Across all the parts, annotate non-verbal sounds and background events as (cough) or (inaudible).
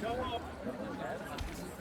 Show up.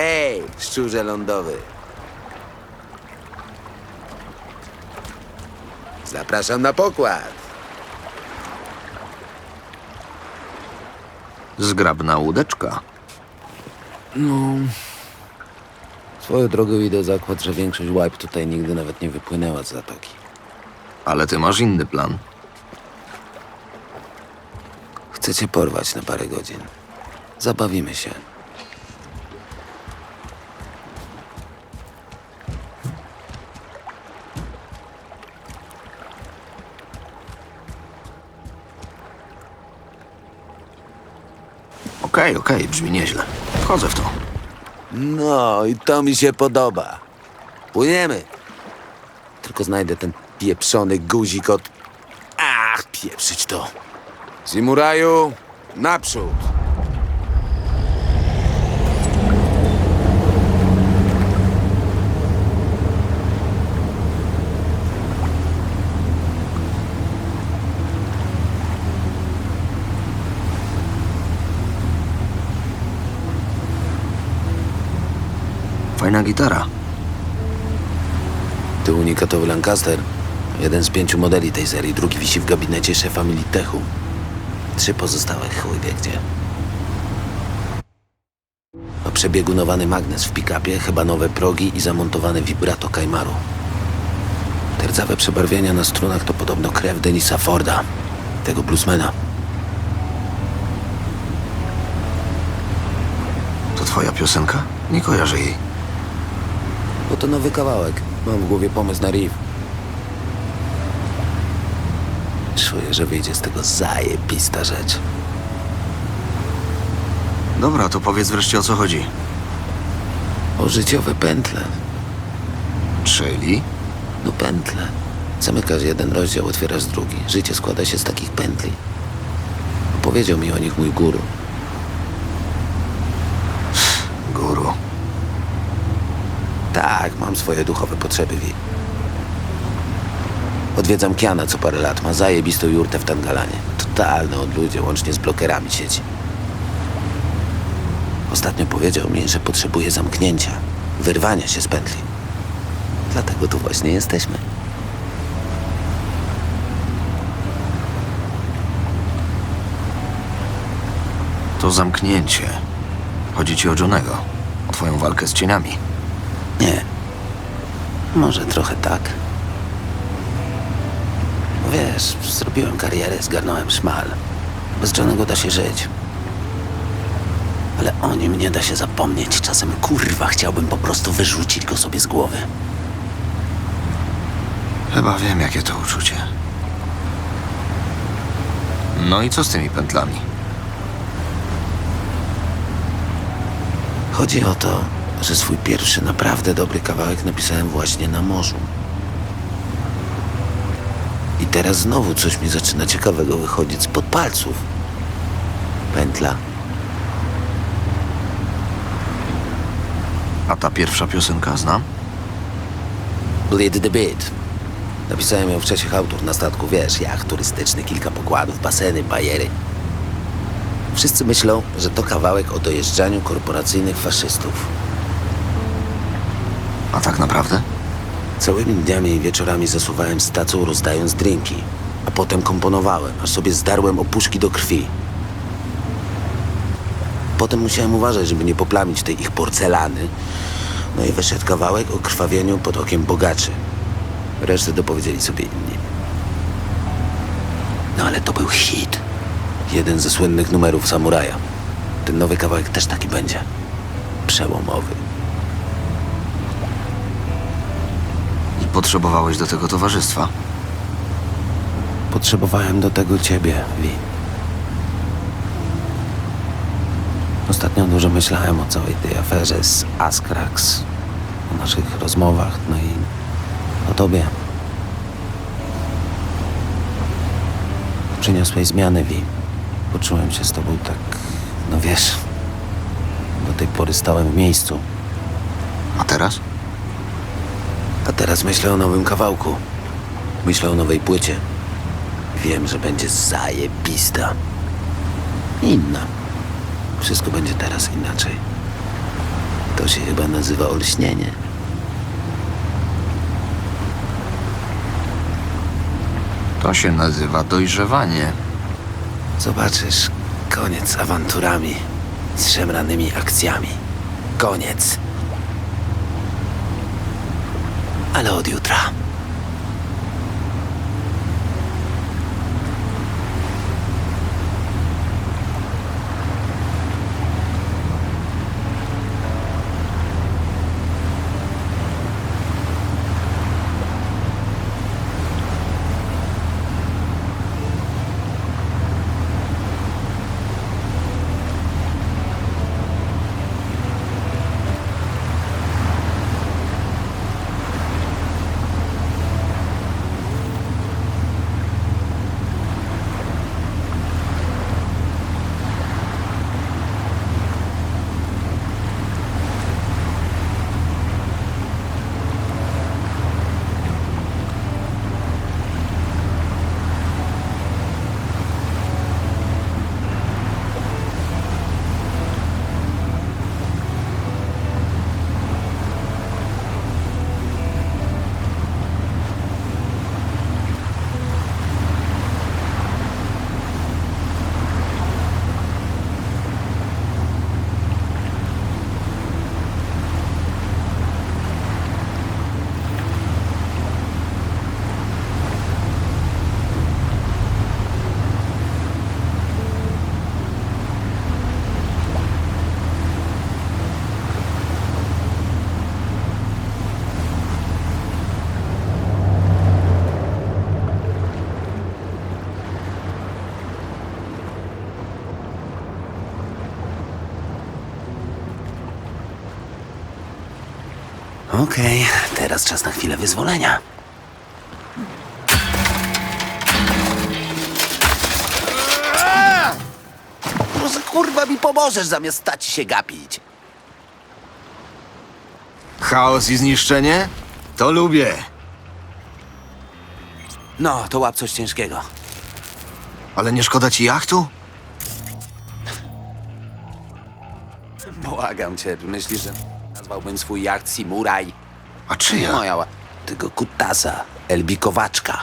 Hej, szczurze lądowy. Zapraszam na pokład. Zgrabna łódeczka. Swoją drogą idę zakład, że większość łajb tutaj nigdy nawet nie wypłynęła z zatoki. Ale ty masz inny plan. Chcę cię porwać na parę godzin. Zabawimy się. Okej, okej, brzmi nieźle. Wchodzę w to. No i to mi się podoba. Płyniemy. Tylko znajdę ten pieprzony guzik od... Ach, pieprzyć to. Simuraju, naprzód. Fajna gitara. Ty unikatowy Lancaster. Jeden z pięciu modeli tej serii, drugi wisi w gabinecie szefa Militechu. Trzy pozostałe chuj wie gdzie. Ma przebiegunowany magnes w pick-upie, chyba nowe progi i zamontowany vibrato Kajmaru. Te rdzawe przebarwienia na strunach to podobno krew Denisa Forda, tego bluesmana. To twoja piosenka? Nie kojarzę jej. Bo to nowy kawałek. Mam w głowie pomysł na riff. Czuję, że wyjdzie z tego zajebista rzecz. Dobra, to powiedz wreszcie o co chodzi. O życiowe pętle. Czyli? No pętle. Zamykasz jeden rozdział, otwierasz drugi. Życie składa się z takich pętli. Powiedział mi o nich mój guru. Tak, mam swoje duchowe potrzeby, Wi. Odwiedzam Kiana co parę lat. Ma zajebistą jurtę w Tangalanie. Totalne odludzie, łącznie z blokerami sieci. Ostatnio powiedział mi, że potrzebuje zamknięcia, wyrwania się z pętli. Dlatego tu właśnie jesteśmy. To zamknięcie. Chodzi ci o Johnego. O twoją walkę z cieniami. Nie. Może trochę tak. Wiesz, zrobiłem karierę, zgarnąłem szmal. Bez Johnego da się żyć. Ale o nim nie da się zapomnieć. Czasem kurwa chciałbym po prostu wyrzucić go sobie z głowy. Chyba wiem, jakie to uczucie. No i co z tymi pętlami? Chodzi o to, że swój pierwszy naprawdę dobry kawałek napisałem właśnie na morzu. I teraz znowu coś mi zaczyna ciekawego wychodzić spod palców. Pętla. A ta pierwsza piosenka znam? Bleed the Beat. Napisałem ją w autor na statku, wiesz, jacht turystyczny, kilka pokładów, baseny, bajery. Wszyscy myślą, że to kawałek o dojeżdżaniu korporacyjnych faszystów. A tak naprawdę? Całymi dniami i wieczorami zasuwałem z tacą, rozdając drinki, a potem komponowałem, aż sobie zdarłem opuszki do krwi. Potem musiałem uważać, żeby nie poplamić tej ich porcelany. No i wyszedł kawałek o krwawieniu pod okiem bogaczy. Resztę dopowiedzieli sobie inni. No ale to był hit. Jeden ze słynnych numerów Samuraja. Ten nowy kawałek też taki będzie. Przełomowy. Potrzebowałeś do tego towarzystwa. Potrzebowałem do tego ciebie, Vi. Ostatnio dużo myślałem o całej tej aferze z Askrax, o naszych rozmowach, no i o tobie. Przyniosłeś zmiany, Vi. Poczułem się z tobą tak, no wiesz, do tej pory stałem w miejscu, A teraz? A teraz myślę o nowym kawałku. Myślę o nowej płycie. Wiem, że będzie zajebista. Inna. Wszystko będzie teraz inaczej. To się chyba nazywa olśnienie. To się nazywa dojrzewanie. Zobaczysz, koniec z awanturami, z szemranymi akcjami. Koniec. Ale od jutra. Okej, teraz czas na chwilę wyzwolenia. Może kurwa mi pomożesz zamiast stać się gapić. Chaos i zniszczenie? To lubię. No, to łap coś ciężkiego. Ale nie szkoda ci jachtu? Błagam cię, myślisz, że nazwałbym swój jacht Simuraj? A czyja? moja, ła- tego kutasa, Elbikowaczka.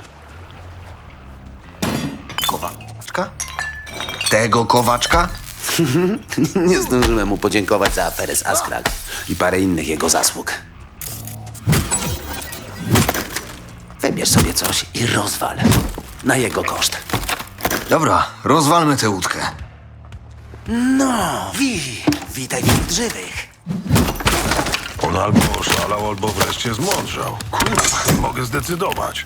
Kowaczka? Tego kowaczka? (laughs) Nie zdążyłem mu podziękować za aferę z Askrak i parę innych jego zasług. Wybierz sobie coś i rozwal. Na jego koszt. Dobra, rozwalmy tę łódkę. No, wi, witaj wśród żywych. On albo oszalał, albo wreszcie zmądrzał. Kurwa, nie mogę zdecydować.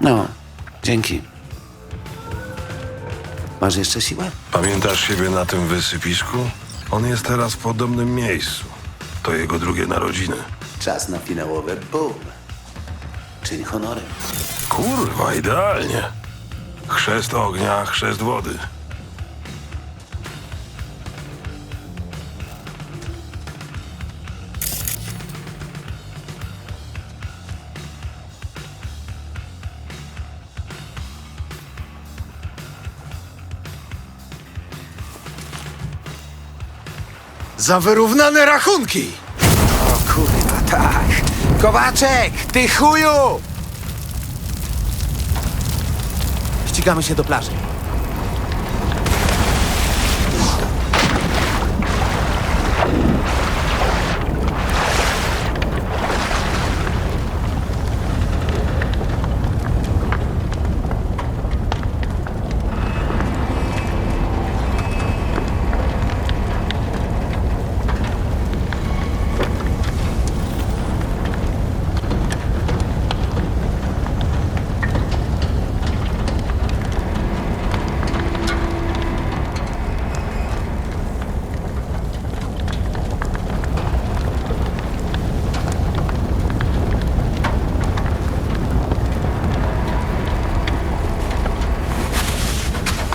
No, dzięki. Masz jeszcze siłę? Pamiętasz siebie na tym wysypisku? On jest teraz w podobnym miejscu. To jego drugie narodziny. Czas na finałowe boom. Czyń honorem. Kurwa, idealnie. Chrzest ognia, chrzest wody. Za wyrównane rachunki! O kurwa, tak. Kowaczek, ty chuju! Ścigamy się do plaży.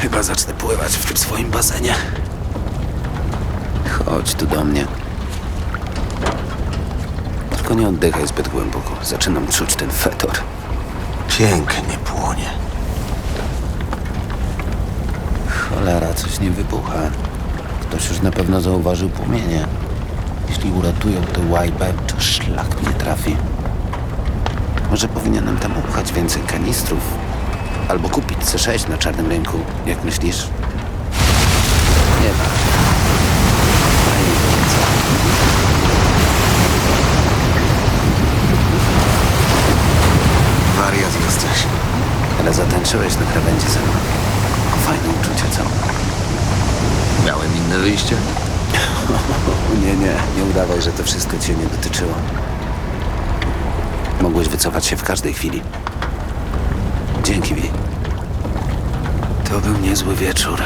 Chyba zacznę pływać w tym swoim basenie. Chodź tu do mnie. Tylko nie oddychaj zbyt głęboko. Zaczynam czuć ten fetor. Pięknie płonie. Cholera, coś nie wybucha. Ktoś już na pewno zauważył płomienie. Jeśli uratują tę łajbę, to szlak mnie trafi. Może powinienem tam upchać więcej kanistrów. Albo kupić C6 na czarnym rynku. Jak myślisz? Nie ma. Fajnie było, co? Wariat jesteś. Ale zatańczyłeś na krawędzi ze mną. Fajne uczucie, co? Miałem inne wyjście? (laughs) Nie, nie, nie udawaj, że to wszystko cię nie dotyczyło. Mogłeś wycofać się w każdej chwili. Dzięki, Vi. To był niezły wieczór.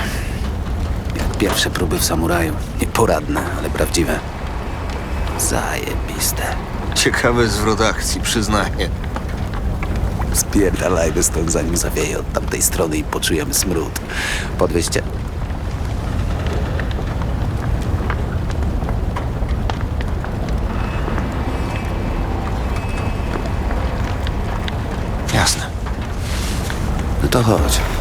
Jak pierwsze próby w samuraju. Nieporadne, ale prawdziwe. Zajebiste. Ciekawy zwrot akcji, przyznaję. Spierdalajmy stąd, zanim zawieje od tamtej strony i poczujemy smród. Podwieźcie. Jasne. No to chodź.